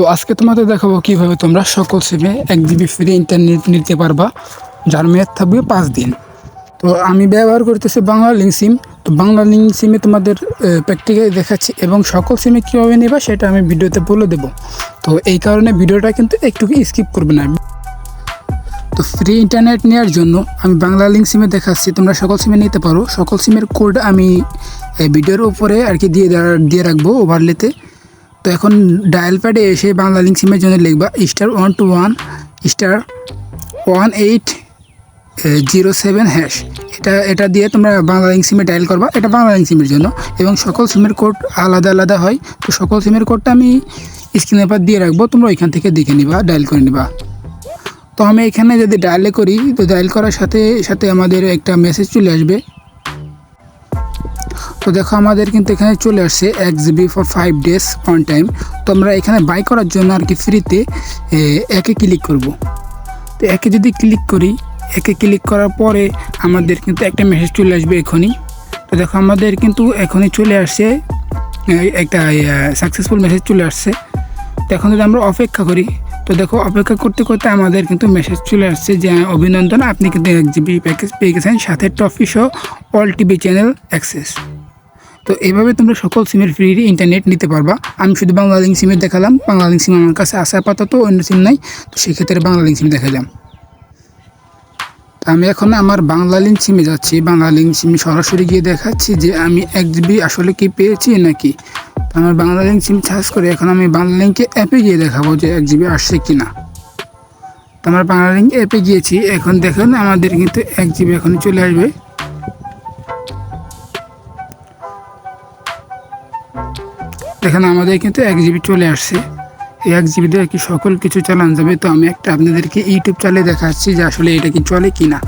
তো আজকে তোমাদের দেখাবো কীভাবে তোমরা সকল সিমে এক জিবি ফ্রি ইন্টারনেট নিতে পারবা, যার মেয়াদ থাকবে পাঁচ দিন। তো আমি ব্যবহার করতেছি বাংলা লিঙ্ক সিম তো বাংলা লিঙ্ক সিমে তোমাদের প্র্যাকটিক্যালি দেখাচ্ছি এবং সকল সিমে কীভাবে নেবা সেটা আমি ভিডিওতে বলে দেবো। তো এই কারণে ভিডিওটা কিন্তু একটু স্কিপ করবে না। তো ফ্রি ইন্টারনেট নেওয়ার জন্য আমি বাংলা লিঙ্ক সিমে দেখাচ্ছি, তোমরা সকল সিমে নিতে পারো। সকল সিমের কোড আমি ভিডিওর উপরে আর কি দিয়ে দিয়ে রাখব ওভারলেতে তো এখন ডায়াল প্যাডে এসে বাংলা লিঙ্ক সিমের জন্য লিখবা star one two one star one eight zero seven hash এটা এটা দিয়ে তোমরা বাংলা লিঙ্ক সিমে ডায়াল করবা। এটা বাংলা লিঙ্ক সিমের জন্য। এবং সকল সিমের কোড আলাদা আলাদা হয়। তো সকল সিমের কোডটা আমি স্ক্রিনের পর দিয়ে রাখব। তোমরা ওইখান থেকে দেখে নিবা ডায়াল করে নিবা। তো আমি এখানে যদি ডায়ালে করি, তো ডায়াল করার সাথে সাথে আমাদের একটা মেসেজ চলে আসবে। তো দেখো আমাদের কিন্তু এখানে চলে আসছে এক GB for five days on time তো আমরা এখানে বাই করার জন্য আর কি ফ্রিতে একে ক্লিক করব। তো একে যদি ক্লিক করি, একে ক্লিক করার পরে আমাদের কিন্তু একটা মেসেজ চলে আসবে এখনই। তো দেখো আমাদের কিন্তু এখনই চলে আসছে একটা সাকসেসফুল মেসেজ চলে আসছে। তো এখন যদি আমরা অপেক্ষা করি তো দেখো, অপেক্ষা করতে করতে আমাদের কিন্তু মেসেজ চলে আসছে যে, অভিনন্দন, আপনি কিন্তু এক জিবি প্যাকেজ পেয়ে গেছেন সাথে ট্রফি সহ অল টিভি চ্যানেল অ্যাক্সেস তো এইভাবে তোমরা সকল সিমের ফ্রি ইন্টারনেট নিতে পারবা। আমি শুধু বাংলা লিঙ্ক সিমে দেখালাম। বাংলা লিঙ্ক সিম আমার কাছে আসা আপাতত, অন্য সিম নাই। তো সেক্ষেত্রে বাংলা লিঙ্ক সিম দেখালাম। আমি এখন আমার বাংলা লিঙ্ক সিমে যাচ্ছি। বাংলা লিঙ্ক সিমে সরাসরি গিয়ে দেখাচ্ছি যে, আমি এক জিবি আসলে কি পেয়েছি নাকি? আমার বাংলা লিঙ্ক সিম সার্চ করে এখন আমি বাংলা লিঙ্কে অ্যাপে গিয়ে দেখাবো যে এক জিবি আসছে কি না তো আমার বাংলা লিঙ্ক অ্যাপে গিয়েছি, এখন দেখুন আমাদের কিন্তু এক জিবি এখন চলে আসবে। দেখেন আমাদের কিন্তু এক জিবি চলে আসছে। এই এক জিবি দিয়ে কি সকল কিছু চালানো যাবে? তো আমি একটা আপনাদেরকে ইউটিউব চালিয়ে দেখাচ্ছি যে আসলে এটা কি চলে কি না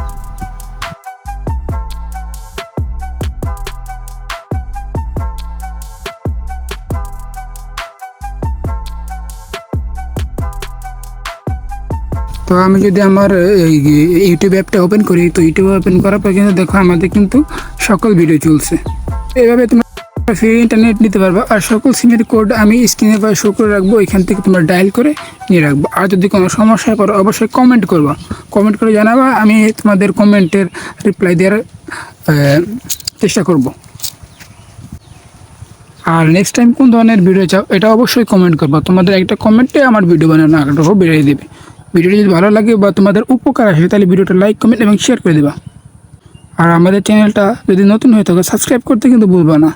তো আমি যদি আমার ইউটিউব অ্যাপটা ওপেন করি, তো ইউটিউব ওপেন করার পর কিন্তু দেখো আমাদের কিন্তু সকল ভিডিও চলছে। এইভাবে তোমরা ফ্রি ইন্টারনেট নিতে পারবা, আর সকল সিমের কোড আমি স্ক্রিনে বা শো করে রাখব এখান থেকে তোমরা ডায়াল করে নিয়ে রাখব। আর যদি কোনো সমস্যা করো, অবশ্যই কমেন্ট করবা। কমেন্ট করে জানাবা, আমি তোমাদের কমেন্টের রিপ্লাই দেওয়ার চেষ্টা করব। আর নেক্সট টাইম কোন ধরনের ভিডিও চাও, এটা অবশ্যই কমেন্ট করবা। তোমাদের একটা কমেন্টে আমার ভিডিও বানানো আগ্রহ বেড়ে দেবে। ভিডিওটি যদি ভালো লাগে বা তোমাদের উপকার আসে, তাহলে ভিডিওটা লাইক কমেন্ট এবং শেয়ার করে দেবা। আর আমাদের চ্যানেলটা যদি নতুন হয়ে থাকে সাবস্ক্রাইব করতে কিন্তু ভুলবা না।